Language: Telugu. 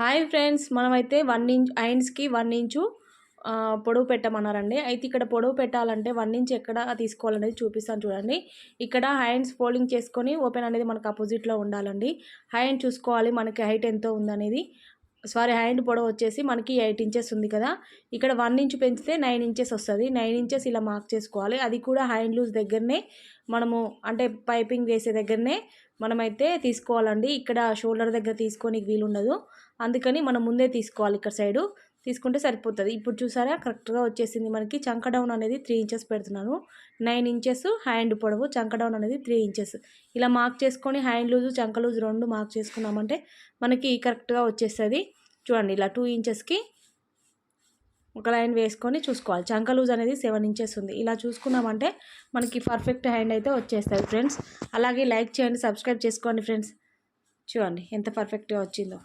హాయ్ ఫ్రెండ్స్ మనమైతే వన్ ఇంచ్ ఐన్స్కి వన్ ఇంచు పొడవు పెట్టమన్నారండి. అయితే ఇక్కడ పొడవు పెట్టాలంటే వన్ ఇంచ్ ఎక్కడ తీసుకోవాలనేది చూపిస్తాను చూడండి. ఇక్కడ హ్యాండ్స్ ఫోల్డింగ్ చేసుకొని ఓపెన్ అనేది మనకు అపోజిట్లో ఉండాలండి. హ్యాండ్ చూసుకోవాలి మనకి హైట్ ఎంతో ఉందనేది. సారీ హ్యాండ్ పొడవు వచ్చేసి మనకి ఎయిట్ ఇంచెస్ ఉంది కదా. ఇక్కడ వన్ ఇంచ్ పెంచితే నైన్ ఇంచెస్ వస్తుంది. నైన్ ఇంచెస్ ఇలా మార్క్ చేసుకోవాలి. అది కూడా హ్యాండ్ లూజ్ దగ్గరనే మనము అంటే పైపింగ్ వేసే దగ్గరనే మనమైతే తీసుకోవాలండి. ఇక్కడ షోల్డర్ దగ్గర తీసుకోనికి వీలుండదు. అందుకని మనం ముందే తీసుకోవాలి ఇక్కడ సైడు. తీసుకుంటే సరిపోతుంది. ఇప్పుడు చూసారా? కరెక్ట్గా వచ్చేసింది మనకి. చంక డౌన్ అనేది త్రీ ఇంచెస్ పెడుతున్నాను. నైన్ ఇంచెస్ హ్యాండ్ పొడవు. చంక డౌన్ అనేది త్రీ ఇంచెస్. ఇలా మార్క్ చేసుకొని హ్యాండ్ లూజు చంక లూజు రెండు మార్క్ చేసుకున్నామంటే మనకి కరెక్ట్గా వచ్చేస్తుంది. చూడండి ఇలా టూ ఇంచెస్కి ఒక లైన్ వేసుకొని చూసుకోవాలి. చంక లూజ్ అనేది సెవెన్ ఇంచెస్ ఉంది. ఇలా చూసుకున్నామంటే మనకి పర్ఫెక్ట్ హ్యాండ్ అయితే వచ్చేస్తుంది ఫ్రెండ్స్. అలాగే లైక్ చేయండి సబ్స్క్రైబ్ చేసుకోండి ఫ్రెండ్స్. చూడండి ఎంత పర్ఫెక్ట్గా వచ్చిందో.